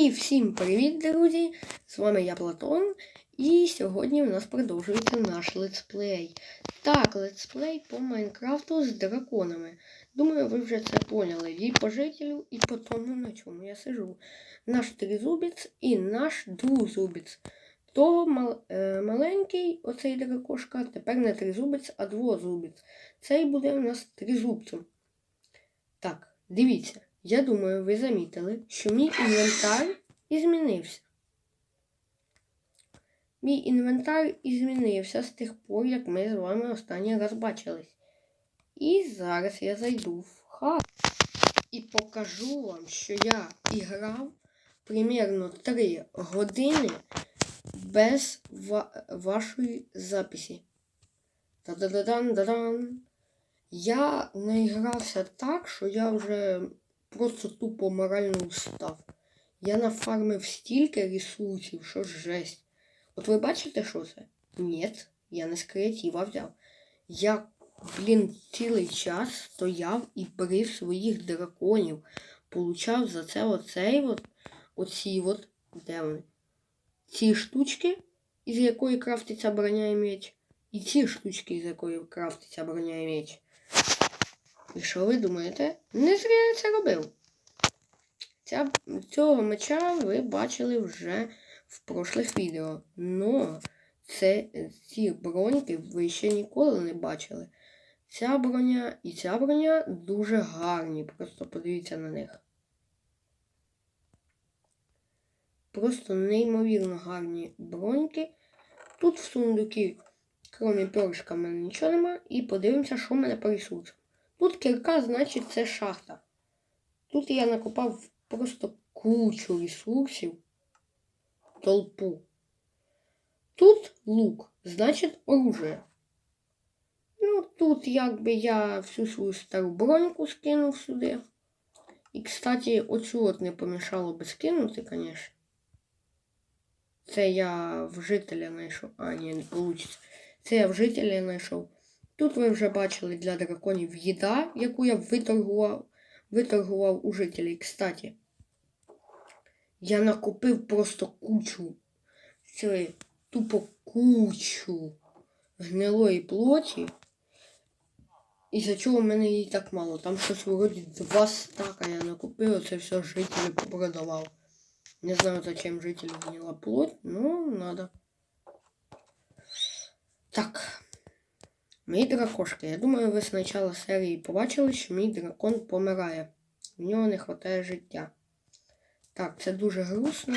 І всім привіт, друзі! З вами я Платон, і сьогодні в нас продовжується наш летсплей. Так, летсплей по Майнкрафту з драконами. Думаю, ви вже це поняли. І по жителю, і по тому, на чому я сижу. Наш тризубець і наш двузубець. То мал, е, маленький, оцей дракошка, тепер не тризубець, а двозубець. Цей буде у нас тризубцем. Так, дивіться. Я думаю, ви замітили, що мій інвентар змінився. Мій інвентар змінився з тих пор, як ми з вами останній раз бачились. І зараз я зайду в хату і покажу вам, що я іграв примерно 3 години без ва вашої записі. Та-да-да-дан-да-дан. Я наігрався так, що я вже просто тупо морально устав. Я нафармив стільки ресурсів, що жесть. От ви бачите, що це? Ні, я не з креатива взяв. Я, блін, цілий час стояв і брив своїх драконів. Получав за це оцей от, оці от, де вони? Ці штучки, із якої крафтиться броня і меч. І ці штучки, з якої крафтиться броня і меч. І що ви думаєте? Не зря я це робив. Ця, цього меча ви бачили вже в прошлих відео. Но це, ці броньки ви ще ніколи не бачили. Ця броня і ця броня дуже гарні. Просто подивіться на них. Просто неймовірно гарні броньки. Тут в сундукі, крім першка, в мене нічого нема. І подивимося, що в мене по ресурсам. Тут кірка, значить, це шахта. Тут я накопав просто кучу ресурсів, толпу. Тут лук, значить оружие. Ну, тут якби я всю свою стару броньку скинув сюди. І, кстати, оцю от не помішало би скинути, звісно. Це я в жителя знайшов. А, ні, не вийде. Це я в жителя знайшов. Тут ви вже бачили для драконів їда, яку я виторгував виторгував у жителів. Кстати, я накупив просто кучу, цієї тупо кучу гнилої плоті. І за чого в мене її так мало? Там щось вроді два стака я накупив, це все жителі продавав. Не знаю, зачем жителю гнила плоть, но надо. Так. Мій дракошка. Я думаю, ви з початку серії побачили, що мій дракон помирає. В нього не вистачає життя. Так, це дуже грустно.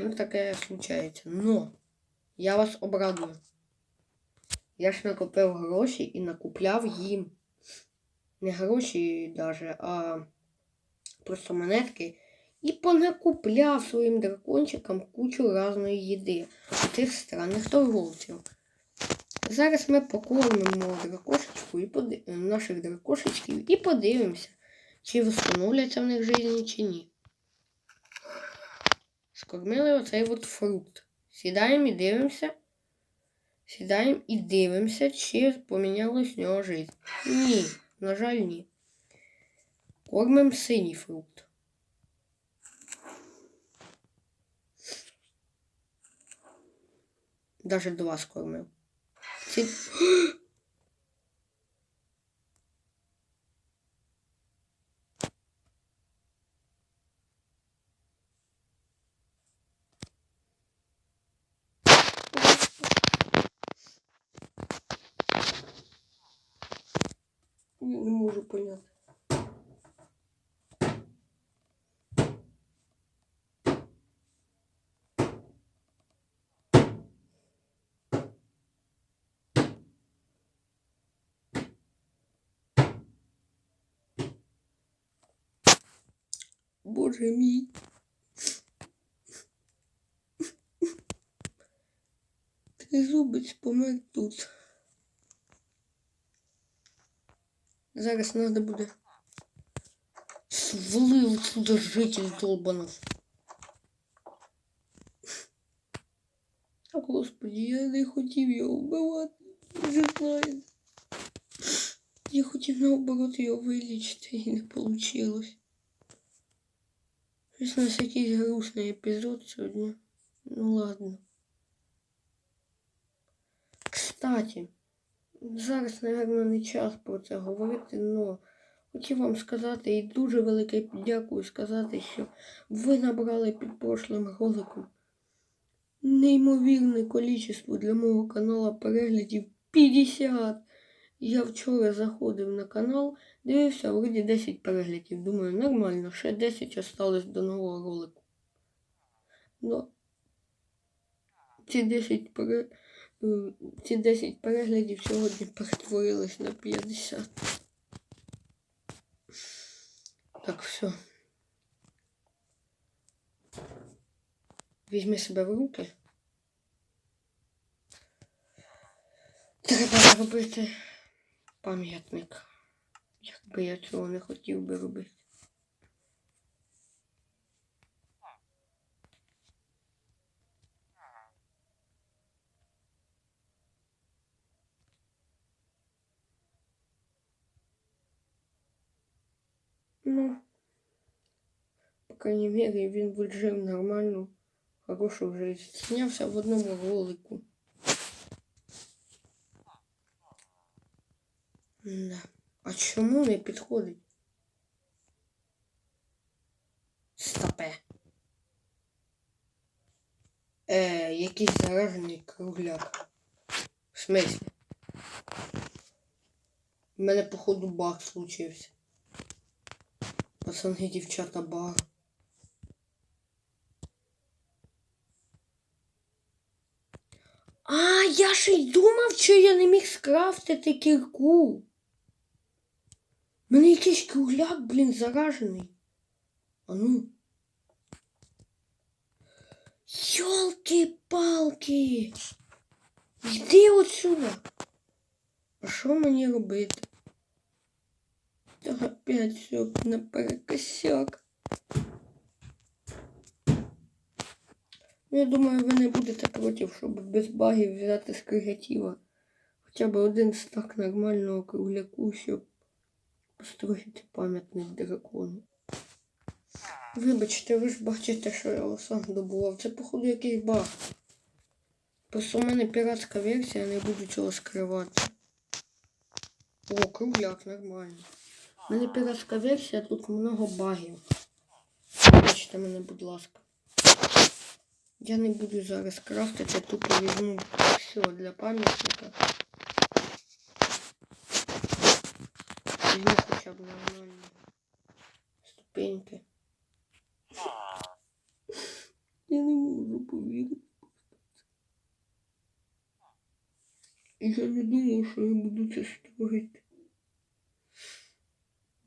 Ну, таке случається. Но я вас обрадую. Я ж накопив гроші і накупляв їм. Не гроші даже, а просто монетки. І понакупляв своїм дракончикам кучу різної їди у цих странних торговців. Зараз ми покормимо дракошечку і под... наших дракошечків і подивимося, чи встановляться в них життя, чи ні. Скормили оцей от фрукт. Сідаємо і дивимося. Сідаємо і дивимося, чи помінялось в нього життя. Ні, на жаль, ні. Кормимо синій фрукт. Даже два скормив. Ці... Боже мій. Тризубець помер тут. Зараз треба буде свалив сюди житель долбанов. А господи, я не хотів його вбивати. Вже знаєте. Я хотів наоборот його вилічити і не вийшло. Щось у нас якийсь грустний епізод сьогодні. Ну ладно. Кстати, зараз, напевно, не час про це говорити, але хотів вам сказати і дуже велике дякую сказати, що ви набрали під прошлим роликом неймовірне количество для мого каналу переглядів 50. Я вчора заходив на канал, дивився, вроді 10 переглядів. Думаю, нормально, ще 10 осталось до нового ролику. Ну, ці 10 пере... е, ці 10 переглядів сьогодні перетворились на 50. Так, все. Візьми себе в руки. Треба зробити пам'ятник. Якби я цього не хотів би робити. Ну, по крайней мере, він би жив нормальну, хорошу жизнь. Снявся в одному ролику. Да. А чому не підходить? Стопе. Е, якийсь заражений кругляк. В смислі? У мене, походу, баг случився. Пацани, дівчата, баг. А, я ще й думав, що я не міг скрафтити кірку. У мене якийсь кругляк, блін, заражений. А ну. Йолки-палки. Йди отсюда. А що мені робити? Та опять все наперекосяк. Ну, я думаю, ви не будете проти, щоб без багів взяти з креатива. Хоча б один стак нормального кругляку, щоб построїти пам'ятник дракону. Вибачте, ви ж бачите, що я сам добував. Це, походу, якийсь баг. Просто у мене піратська версія, не буду цього скривати. О, кругляк, нормально. У мене піратська версія, тут много багів. Бачите мене, будь ласка. Я не буду зараз крафтити, тупо візьму все для пам'ятника. Хоча б нормальні ступеньки. Я не можу повірити. Я не думав, що я буду це строїти.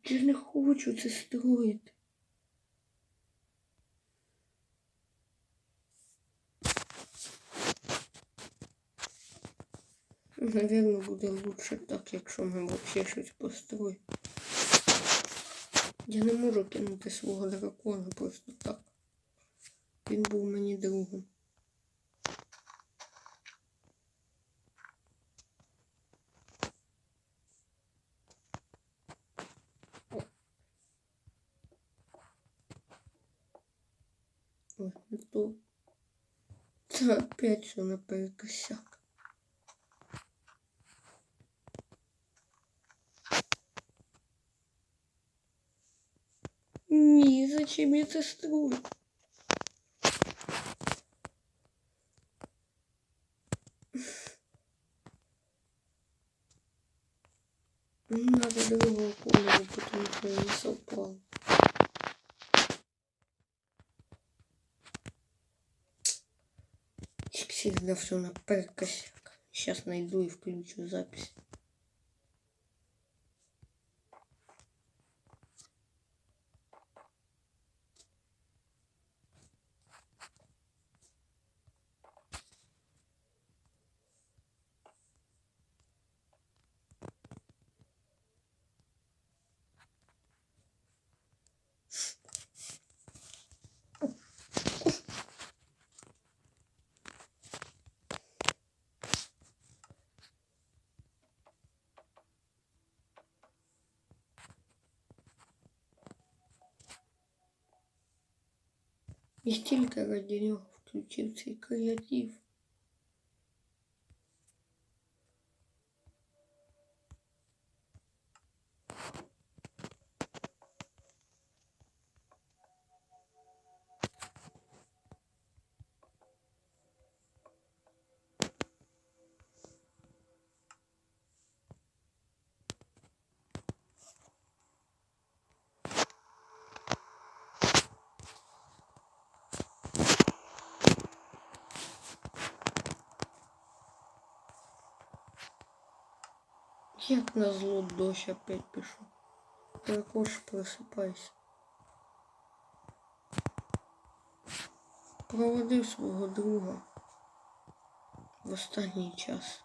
Я не хочу це строїти. Наверное, буде лучше так, якщо ми взагалі щось построїмо. Я не можу кинути свого дракона просто так. Він був мені другом. Ой, не то. Це опять все наперекосяк. Ні, зачем я це строю? Надо другого кольору, потому что я не совпал. Всегда все наперекосяк. Сейчас найду и включу запись. І стільки нього включив креатив. Як назло дощ опять пішов. Також просипайся. Проводив свого друга в останній час,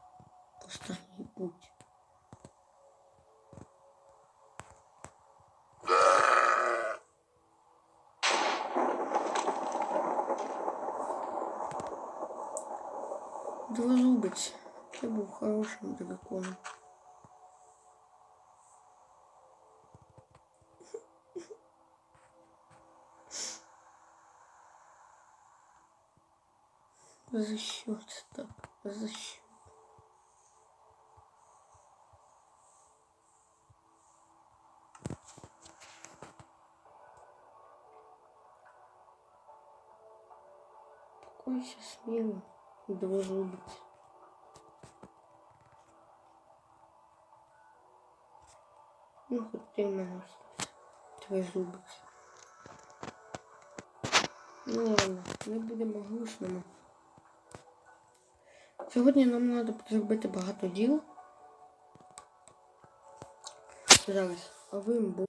в останній путь. Двозубець, ти був хорошим драконом. За це так? За що? Спокойся смело, двозубец. Ну, хоч ти в мене остався. Тризубець. Ну ладно, ми будемо глусними. Сьогодні нам треба зробити багато діл. Зараз. А ви бо...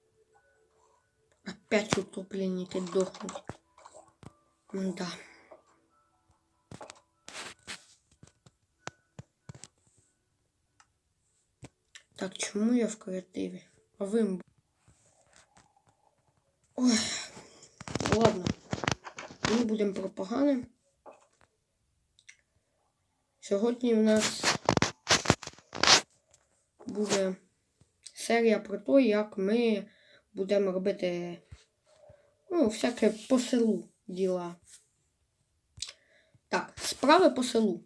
Опять утопленники дохнуть. Да. Так, чому я в креативі? А ви. Ой. Ладно. Ми будемо про. Сьогодні в нас буде серія про те, як ми будемо робити ну, всяке по селу діла. Так, справи по селу.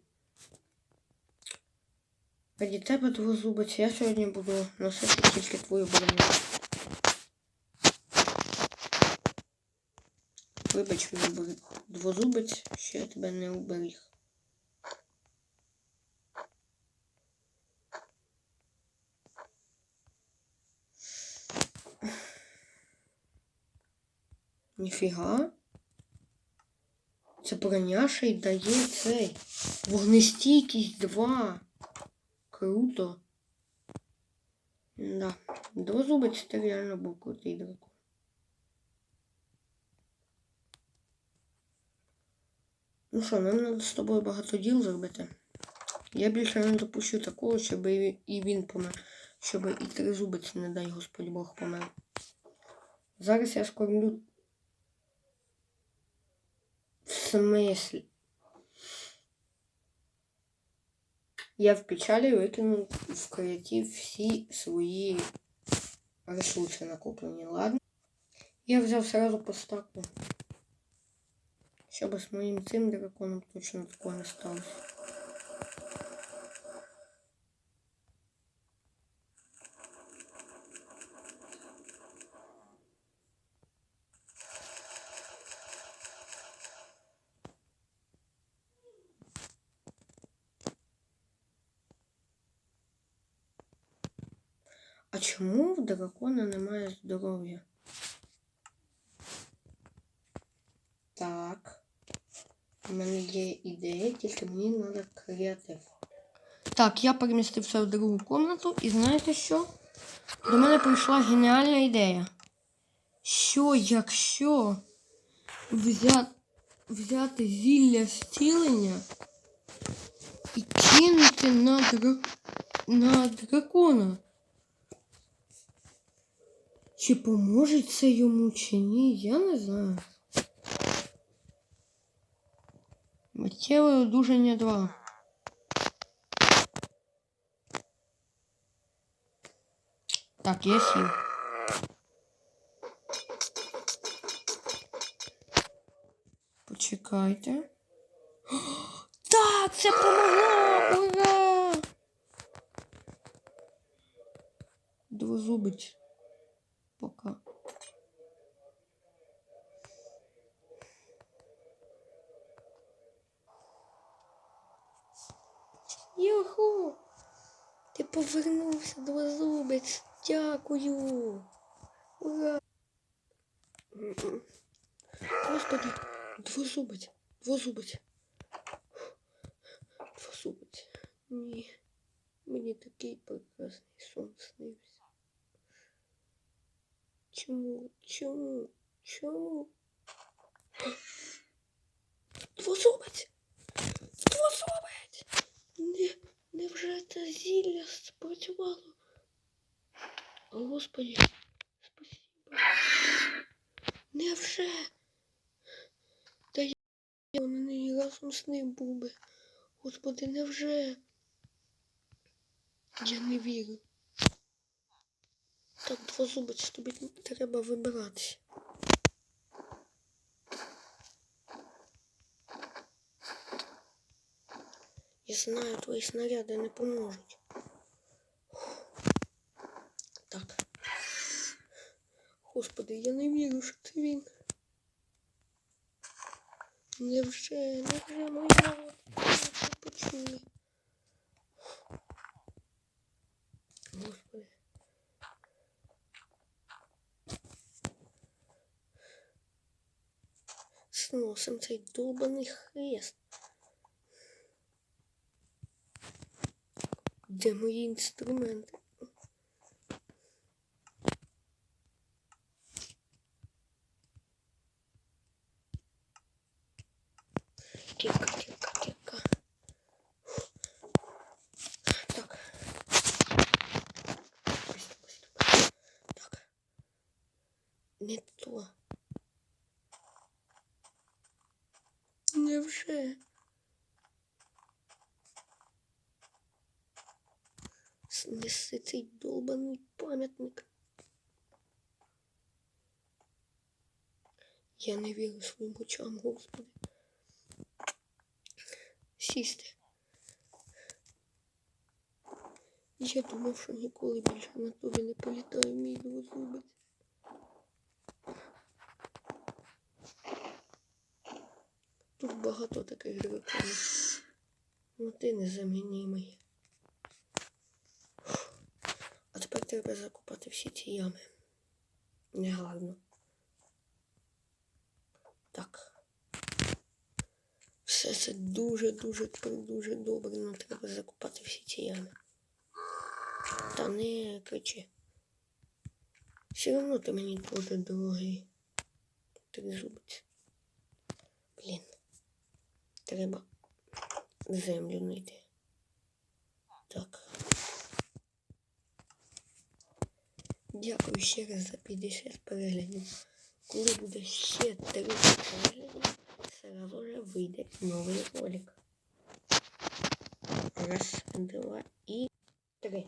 Раді тебе двозубець, я сьогодні буду носити тільки твою броню. Вибач мені двозубець, що я тебе не уберіг. Ніфіга. Це броня й дає цей. Вогнестійкість 2. Круто. Да. Двозубець це реально був крутий дракон. Ну що, нам треба з тобою багато діл зробити. Я більше не допущу такого, щоб і він помер. Щоб і тризубець, не дай Господь Бог, помер. Зараз я скормлю В смысле? Я в печалі викинув в креатив всі свої ресурси накоплені, ладно? Я взяв сразу по стаку. Щоб з моїм цим драконом точно такого не А чому в дракона немає здоров'я? Так. У мене є ідея, тільки мені треба креатив. Так, я перемістився в другу комнату і знаєте що? До мене прийшла геніальна ідея. Що, якщо взяти, взяти зілля зцілення і кинути на, дра... на дракона? Чи поможе це йому, чи ні, я не знаю. Миттєве одужання 2. Так, я сів. чекайте. Так, це помогло! Ура! Двозубець. Йоху! Ти повернувся, двозубець. Дякую. Ура! Господи, двозубець, двозубець. Двозубець. Ні. Мені такий прекрасний сон снився. Чому? Чому? Чому? Двозубець! Не, невже це зілля спрацювало? О, Господи, спасибо. Невже? Та я я не разом з ним був би. Господи, невже? Я не вірю. Так, двозубець, тобі треба вибиратися. Я знаю, твої снаряди не поможуть. Так. Господи, я не вірю, що це він. Невже, невже моя почує? Господи. Сносим цей долбаний хрест. Де мої інструменти? Кілька, кілька, кілька. Так. Так. Не то. Невже? Снеси цей долбаний пам'ятник. Я не вірю своїм очам, Господи. Сісти. Я думав, що ніколи більше на тобі не політаю мій двозубець. Тут багато таких драконів. Ну ти незамінімий. А тепер треба закопати всі ці ями. Негарно. Так. Все це дуже-дуже дуже добре, але треба закопати всі ці ями. Та не кричи. Все одно ти мені дуже дорогий. Тризубець. Блін. Треба землю знайти. Так. Дякую ще раз за 50 переглядів. Коли буде ще 30 переглядів, сразу же вийде новий ролик. Раз, два і три.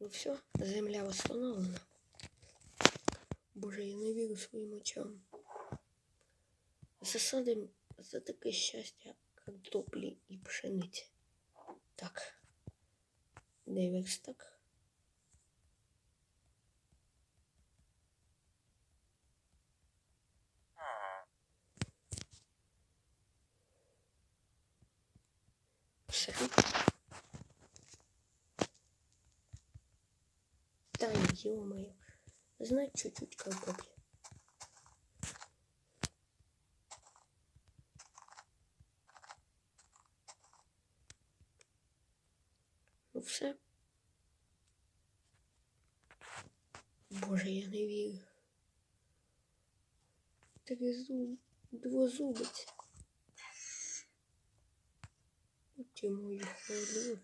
Ну все, земля восстановлена. Боже, я не вірю своїм очам. Засадим за таке щастя картоплі і пшениці. Так. Де верстак? Все. Да ё-моё. Знать чуть-чуть картопли. Ну все. Боже, я не вірю. Тризуб, двозубець. Ти мой хвилюєш.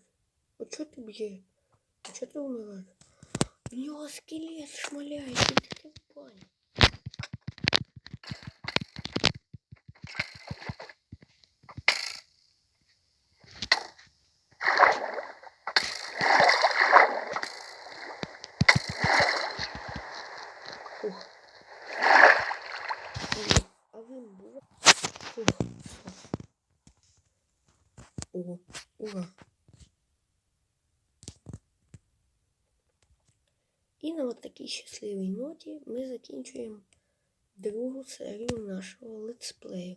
А чого ти б'є? А чого ти вмираєш? У нього скелет шмаляет, ти в пані. Фух. Ні, А він був. Ух, все. О, ура. І на от такій щасливій ноті ми закінчуємо другу серію нашого летсплею.